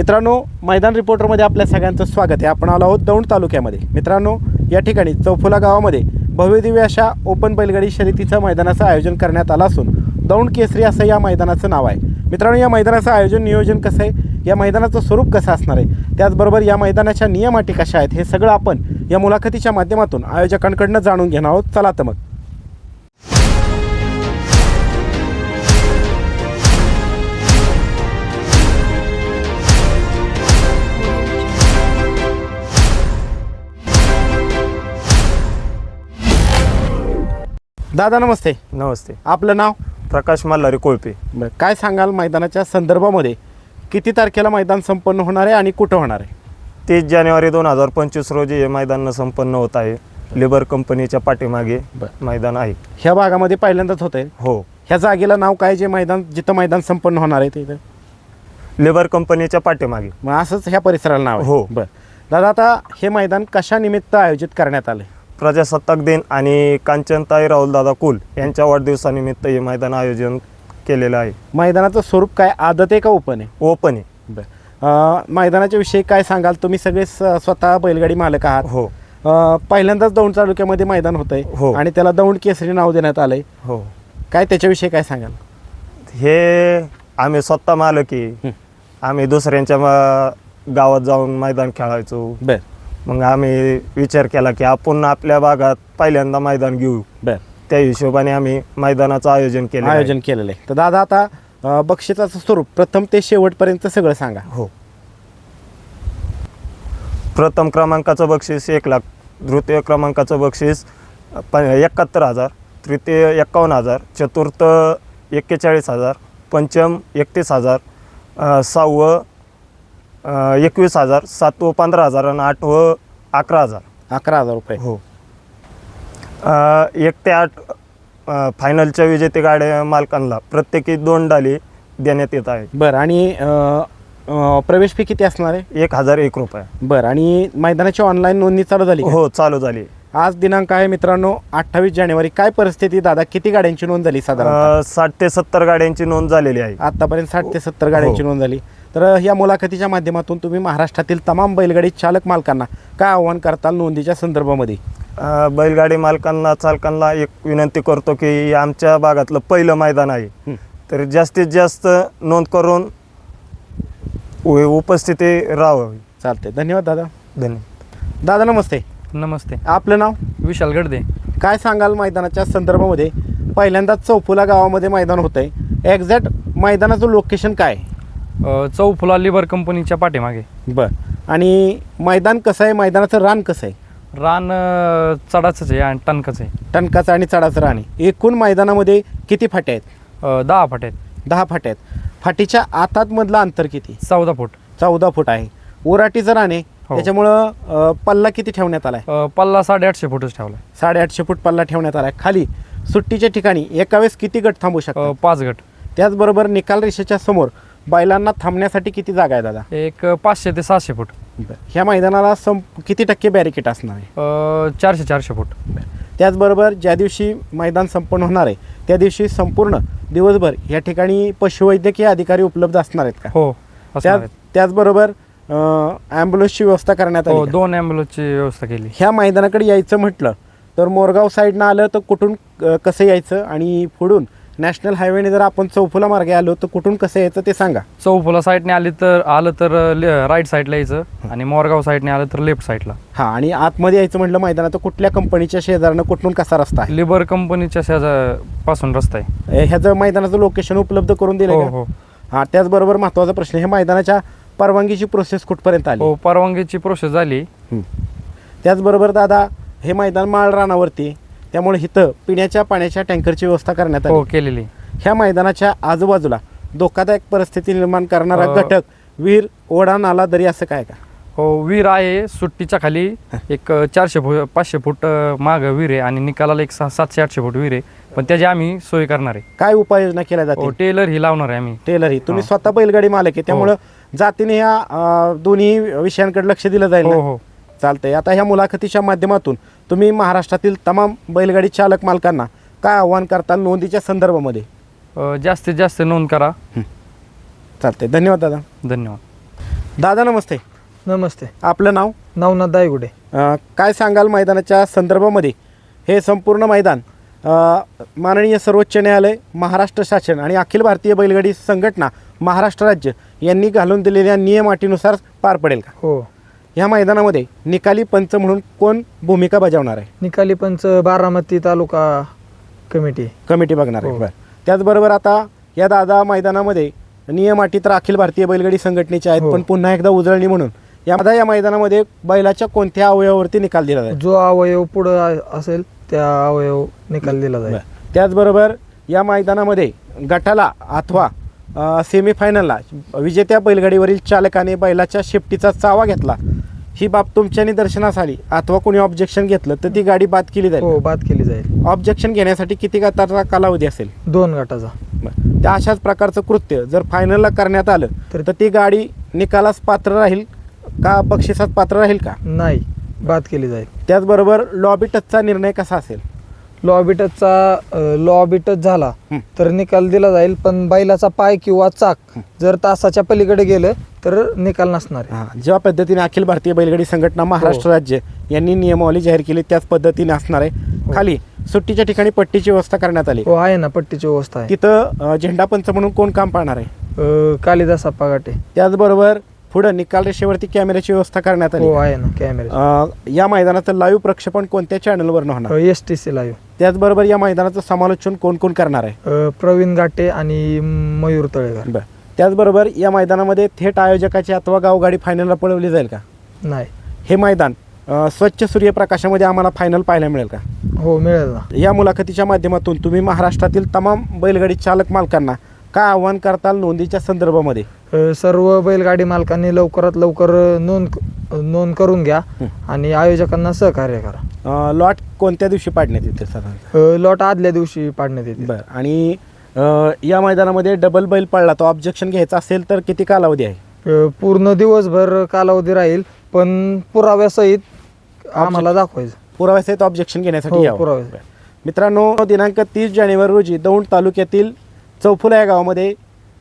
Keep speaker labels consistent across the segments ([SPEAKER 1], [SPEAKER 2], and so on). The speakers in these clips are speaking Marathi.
[SPEAKER 1] मित्रांनो मैदान रिपोर्टरमध्ये आपल्या सगळ्यांचं स्वागत आहे. आपण आलो आहोत दौंड तालुक्यामध्ये. मित्रांनो या ठिकाणी चौफुला गावामध्ये भव्यदिव्य अशा ओपन बैलगाडी शर्यतीचं मैदानाचं आयोजन करण्यात आलं असून दौंड केसरी असं या मैदानाचं नाव आहे. मित्रांनो या मैदानाचं आयोजन नियोजन कसं आहे? या मैदानाचं स्वरूप कसं असणार आहे? त्याचबरोबर या मैदानाच्या नियम अटी कशा आहेत? हे सगळं आपण या मुलाखतीच्या माध्यमातून आयोजकांकडनं जाणून घेणार आहोत. चला तर मग. दादा नमस्ते.
[SPEAKER 2] नमस्ते.
[SPEAKER 1] आपलं नाव?
[SPEAKER 2] प्रकाश मल्हारी कोळपे.
[SPEAKER 1] बरं. काय सांगाल मैदानाच्या संदर्भामध्ये? किती तारखेला मैदान संपन्न होणार आहे आणि कुठं होणार आहे?
[SPEAKER 2] तीस जानेवारी दोन हजार पंचवीस रोजी हे मैदान संपन्न होत आहे. लिबर कंपनीच्या पाठीमागे
[SPEAKER 1] बरं.
[SPEAKER 2] मैदान आहे.
[SPEAKER 1] ह्या भागामध्ये पहिल्यांदाच होत आहे
[SPEAKER 2] हो.
[SPEAKER 1] ह्या जागेला नाव काय जे मैदान जिथं मैदान संपन्न होणार आहे तिथं
[SPEAKER 2] लिबर कंपनीच्या पाठीमागे.
[SPEAKER 1] मग असंच ह्या परिसराला नाव आहे.
[SPEAKER 2] हो.
[SPEAKER 1] बरं. दादा आता हे मैदान कशा निमित्त आयोजित करण्यात आलं
[SPEAKER 2] प्रजासत्ताक दिन आणि कांचनताई राहुलदादा कुल यांच्या वाढदिवसानिमित्त हे मैदान आयोजन केलेलं आहे.
[SPEAKER 1] मैदानाचं स्वरूप काय? आदत आहे का ओपन आहे?
[SPEAKER 2] ओपन आहे.
[SPEAKER 1] बरं. मैदानाच्या विषयी काय सांगाल? तुम्ही सगळे स- स्वतः बैलगाडी मालक आहात.
[SPEAKER 2] हो.
[SPEAKER 1] अं, पहिल्यांदाच दौंड तालुक्यामध्ये मैदान होतंय
[SPEAKER 2] हो.
[SPEAKER 1] आणि त्याला दौंड केसरी नाव देण्यात आलंय.
[SPEAKER 2] हो.
[SPEAKER 1] काय त्याच्याविषयी काय सांगाल?
[SPEAKER 2] हे आम्ही स्वतः मालकी. आम्ही दुसऱ्यांच्या मा- गावात जाऊन मैदान खेळायचो.
[SPEAKER 1] बर.
[SPEAKER 2] मग आम्ही विचार केला की आपण आपल्या भागात पहिल्यांदा मैदान घेऊ.
[SPEAKER 1] बर.
[SPEAKER 2] त्या हिशोबाने आम्ही मैदानाचं आयोजन केलं आहे.
[SPEAKER 1] आयोजन केलेलं आहे. तर दादा आता अं, बक्षिसाचं स्वरूप प्रथम ते शेवटपर्यंत सगळं सांगा.
[SPEAKER 2] हो. प्रथम क्रमांकाचं बक्षीस एक लाख तृतीय क्रमांकाचं बक्षीस प एकाहत्तर हजार तृतीय एक्कावन्न हजार चतुर्थ एक्केचाळीस हजार पंचम एकतीस हजार अ, सहावं एकवीस हजार सातवं पंधरा हजार आणि आठवं अकरा हजार.
[SPEAKER 1] अकरा हजार रुपये.
[SPEAKER 2] हो. अ, एक ते आठ अ, फायनलच्या विजेते गाड्या मालकांना प्रत्येकी दोन डाली देण्यात येत आहे
[SPEAKER 1] बरं आणि अं, अं, प्रवेश फी किती असणार आहे?
[SPEAKER 2] एक हजार एक रुपये.
[SPEAKER 1] बरं आणि मैदानाची ऑनलाईन नोंदणी चालू झाली का?
[SPEAKER 2] हो चालू झाली.
[SPEAKER 1] आज दिनांक आहे मित्रांनो अठ्ठावीस जानेवारी. काय परिस्थिती दादा? किती गाड्यांची नोंद झाली साधारण
[SPEAKER 2] अ, साठ ते सत्तर गाड्यांची नोंद झालेली आहे.
[SPEAKER 1] आतापर्यंत साठ ते सत्तर गाड्यांची
[SPEAKER 2] हो.
[SPEAKER 1] नोंद झाली. तर या मुलाखतीच्या माध्यमातून तुम्ही महाराष्ट्रातील तमाम बैलगाडी चालक मालकांना काय आव्हान करताल नोंदीच्या संदर्भामध्ये?
[SPEAKER 2] बैलगाडी मालकांना चालकांना एक विनंती करतो की आमच्या भागातलं पहिलं मैदान आहे. तर जास्तीत जास्त नोंद करून उ- उपस्थिती राहावी.
[SPEAKER 1] चालते धन्यवाद दादा.
[SPEAKER 2] धन्यवाद.
[SPEAKER 1] दादा नमस्ते.
[SPEAKER 3] नमस्ते.
[SPEAKER 1] आपलं नाव?
[SPEAKER 3] विशाल गडदे
[SPEAKER 1] काय सांगाल मैदानाच्या संदर्भामध्ये? पहिल्यांदाच चौफुला गावामध्ये मैदान होतंय. एक्झॅक्ट मैदानाचं लोकेशन काय?
[SPEAKER 3] अ, चौफुला लिबर कंपनीच्या पाठीमागे.
[SPEAKER 1] बर. आणि मैदान कसं आहे? मैदानाचं रान कसं आहे?
[SPEAKER 3] रान अ, चढाचंच आहे आणि टणकाचं आहे.
[SPEAKER 1] टणकाचं आणि चढाचं रान आहे. एकूण मैदानामध्ये किती फाट्या आहेत?
[SPEAKER 3] अ, दहा फट आहेत.
[SPEAKER 1] दहा फाट्या आहेत. फाटीच्या आतातमधलं अंतर किती?
[SPEAKER 3] चौदा फूट.
[SPEAKER 1] चौदा फूट आहे. ओराटीचं रान आहे.
[SPEAKER 3] हो.
[SPEAKER 1] त्याच्यामुळं अं, पल्ला किती ठेवण्यात आलाय?
[SPEAKER 3] अ, पल्ला साडेआठशे फूटच ठेवला
[SPEAKER 1] साडेआठशे फूट पल्ला ठेवण्यात आलाय. खाली सुट्टीच्या ठिकाणी एका वेळेस किती गट थांबू
[SPEAKER 3] अ,
[SPEAKER 1] शकतात
[SPEAKER 3] पाच गट.
[SPEAKER 1] त्याचबरोबर निकाल रेषेच्या समोर बैलांना थांबण्यासाठी किती जागा आहे दादा?
[SPEAKER 3] एक पाचशे ते सहाशे फूट.
[SPEAKER 1] ह्या मैदानाला सं किती टक्के बॅरिकेट असणार आहे?
[SPEAKER 3] अ, चारशे चारशे फूट.
[SPEAKER 1] त्याचबरोबर ज्या दिवशी मैदान संपन्न होणार आहे त्या दिवशी संपूर्ण दिवसभर या ठिकाणी पशुवैद्यकीय अधिकारी उपलब्ध असणार आहेत का?
[SPEAKER 3] हो असणार
[SPEAKER 1] त्या
[SPEAKER 3] आहेत.
[SPEAKER 1] त्याचबरोबर ॲम्ब्युलन्सची व्यवस्था करण्यात
[SPEAKER 3] हो
[SPEAKER 1] आली का?
[SPEAKER 3] दोन ॲम्ब्युलन्सची व्यवस्था केली.
[SPEAKER 1] ह्या मैदानाकडे यायचं म्हटलं तर मोरगाव साईडनं आलं तर कुठून अ, कसं यायचं आणि पुढून नॅशनल हायवेने जर आपण चौफुला मार्गे आलो तर कुठून कसं यायचं ते सांगा.
[SPEAKER 3] चौफुला साईडने आली तर आलं तर राईट साईडला यायचं आणि मोरगाव साईडने आलं तर लेफ्ट साईडला.
[SPEAKER 1] हां आणि आतमध्ये यायचं म्हटलं मैदानात तर कुठल्या कंपनीच्या शेजारनं कुठून कसा रस्ता आहे?
[SPEAKER 3] लिबर कंपनीच्या शेजा पासून रस्ता आहे.
[SPEAKER 1] ए, ह्याचं मैदानाचं लोकेशन उपलब्ध करून दिलं
[SPEAKER 3] हो हो.
[SPEAKER 1] हां त्याचबरोबर महत्त्वाचा प्रश्न हे मैदानाच्या परवानगीची प्रोसेस कुठपर्यंत आली?
[SPEAKER 3] हो परवानगीची प्रोसेस झाली.
[SPEAKER 1] हं. त्याचबरोबर दादा हे मैदान माळ रानावरती त्यामुळे इथं पिण्याच्या पाण्याच्या टँकरची व्यवस्था करण्यात
[SPEAKER 3] हो
[SPEAKER 1] आली
[SPEAKER 3] केलेली.
[SPEAKER 1] ह्या मैदानाच्या आजूबाजूला धोकादायक परिस्थिती निर्माण करणारा
[SPEAKER 3] अ,
[SPEAKER 1] घटक विहीर ओढा नाला दरी असं काय का?
[SPEAKER 3] हो विहीर आहे सुट्टीच्या खाली एक अ, चारशे फूट पाचशे फूट अ, माग विहीर आहे आणि निकालाला एक सहा सातशे आठशे फूट विहीर आहे. पण त्याची आम्ही सोय करणार आहे.
[SPEAKER 1] काय उपाययोजना केल्या
[SPEAKER 3] हो
[SPEAKER 1] जाते
[SPEAKER 3] टेलर ही लावणार आहे आम्ही.
[SPEAKER 1] टेलर ही. तुम्ही
[SPEAKER 3] हा.
[SPEAKER 1] स्वतः बैलगाडी मालक आहे. त्यामुळं जातीने ह्या अ, दोन्ही विषयांकडे लक्ष दिलं जाईल
[SPEAKER 3] हो
[SPEAKER 1] ना?
[SPEAKER 3] हो.
[SPEAKER 1] चालतंय. आता ह्या मुलाखतीच्या माध्यमातून तुम्ही महाराष्ट्रातील तमाम बैलगाडी चालक मालकांना काय आव्हान करताल नोंदीच्या संदर्भामध्ये?
[SPEAKER 3] अ, जास्तीत जास्त नोंद करा.
[SPEAKER 1] चालतंय. धन्यवाद दादा.
[SPEAKER 3] धन्यवाद.
[SPEAKER 1] दादा नमस्ते.
[SPEAKER 4] नमस्ते.
[SPEAKER 1] आपलं नाव?
[SPEAKER 4] नवनाथ दायगुडे.
[SPEAKER 1] अ, काय सांगाल मैदानाच्या संदर्भामध्ये? हे संपूर्ण मैदान अ, माननीय सर्वोच्च न्यायालय महाराष्ट्र शासन आणि अखिल भारतीय बैलगाडी संघटना महाराष्ट्र राज्य यांनी घालून दिलेल्या नियम अटीनुसार पार पडेल का?
[SPEAKER 4] हो.
[SPEAKER 1] ह्या मैदानामध्ये निकाली पंच म्हणून कोण भूमिका बजावणार आहे?
[SPEAKER 4] निकाली पंच बारामती तालुका कमिटी.
[SPEAKER 1] कमिटी बघणार आहे.
[SPEAKER 4] हो.
[SPEAKER 1] बरं. त्याचबरोबर आता या दादा मैदानामध्ये नियम अटी तर अखिल भारतीय बैलगाडी संघटनेचे आहेत
[SPEAKER 4] हो.
[SPEAKER 1] पण पुन्हा एकदा उजळणी म्हणून. या आता या मैदानामध्ये बैलाच्या कोणत्या अवयवावरती निकाल दिला जाईल?
[SPEAKER 4] जो अवयव पुढं आ- असेल त्या अवयव निकाल दिला जाईल.
[SPEAKER 1] बरं. त्याचबरोबर या मैदानामध्ये गटाला अथवा सेमीफायनलला विजेत्या बैलगाडीवरील चालकाने बैलाच्या शेपटीचा चावा घेतला. ही बाब तुमच्या निदर्शनास आली. अथवा कोणी ऑब्जेक्शन घेतलं तर ती गाडी बाद केली जाईल.
[SPEAKER 4] हो बाद केली जाईल.
[SPEAKER 1] ऑब्जेक्शन घेण्यासाठी किती गटाचा कालावधी असेल?
[SPEAKER 4] दोन गटाचा.
[SPEAKER 1] बरं. त्या अशाच प्रकारचं कृत्य जर फायनलला करण्यात आलं
[SPEAKER 4] तर-
[SPEAKER 1] तर ती गाडी निकालास पात्र राहील का बक्षिसात पात्र राहील का?
[SPEAKER 4] नाही बाद केली जाईल.
[SPEAKER 1] त्याचबरोबर लॉबी टचचा निर्णय कसा असेल?
[SPEAKER 4] लॉबी टचचा लॉबी टच झाला
[SPEAKER 1] हं.
[SPEAKER 4] तर निकाल दिला जाईल पण बैलाचा पाय किंवा चाक जर तासाच्या पलीकडे गेलं तर निकाल नसणार आहे.
[SPEAKER 1] हां ज्या पद्धतीने अखिल भारतीय बैलगाडी संघटना महाराष्ट्र
[SPEAKER 4] हो.
[SPEAKER 1] राज्य यांनी नियमावली जाहीर केली त्याच पद्धतीने असणार आहे. खाली सुट्टीच्या ठिकाणी पट्टीची व्यवस्था करण्यात आली.
[SPEAKER 4] हो आहे ना पट्टीची व्यवस्था आहे.
[SPEAKER 1] तिथं अ, झेंडा पंच म्हणून कोण काम पाहणार आहे?
[SPEAKER 4] अ, कालिदास गाटे
[SPEAKER 1] त्याचबरोबर पुढं निकाल रेषेवरती कॅमेऱ्याची व्यवस्था करण्यात आली.
[SPEAKER 4] हो आहे ना कॅमेरे
[SPEAKER 1] अ, या मैदानाचं लाईव्ह प्रक्षेपण कोणत्या चॅनलवरनं होणार?
[SPEAKER 4] एस टी सी लाईव्ह
[SPEAKER 1] त्याचबरोबर या मैदानाचं समालोचन कोण कोण करणार आहे?
[SPEAKER 4] प्रवीण गाटे आणि मयूर तळेकर
[SPEAKER 1] बरं. त्याचबरोबर या मैदानामध्ये थेट आयोजकाची अथवा गावगाडी फायनलला पळवली जाईल का?
[SPEAKER 4] नाही.
[SPEAKER 1] हे मैदान अ, स्वच्छ सूर्यप्रकाशामध्ये आम्हाला फायनल पाहायला मिळेल का?
[SPEAKER 4] हो मिळेल ना.
[SPEAKER 1] या मुलाखतीच्या माध्यमातून तुम्ही महाराष्ट्रातील तमाम बैलगाडी चालक मालकांना काय आव्हान करताल नोंदीच्या संदर्भामध्ये?
[SPEAKER 4] सर्व बैलगाडी मालकांनी लवकरात लवकर नोंद नोंद करून घ्या आणि आयोजकांना सहकार्य करा.
[SPEAKER 1] अ, लॉट कोणत्या दिवशी पाडण्यात येते साधारण
[SPEAKER 4] अ, लॉट आदल्या दिवशी पाडण्यात येते
[SPEAKER 1] बरं. आणि अ, या मैदानामध्ये डबल बैल पडला तो ऑब्जेक्शन घ्यायचा असेल तर किती कालावधी आहे?
[SPEAKER 4] अ, पूर्ण दिवसभर कालावधी राहील पण पुराव्यासहित आम्हाला दाखवायचं.
[SPEAKER 1] पुराव्यासहित ऑब्जेक्शन घेण्यासाठी
[SPEAKER 4] हो,
[SPEAKER 1] यावं.
[SPEAKER 4] पुरावे.
[SPEAKER 1] बरं. मित्रांनो दिनांक तीस जानेवारी रोजी दौंड तालुक्यातील चौफुला या गावामध्ये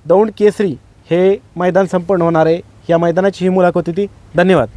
[SPEAKER 1] दौंड केसरी हे मैदान संपन्न होणार आहे. या मैदानाची ही मुलाखत होती. धन्यवाद.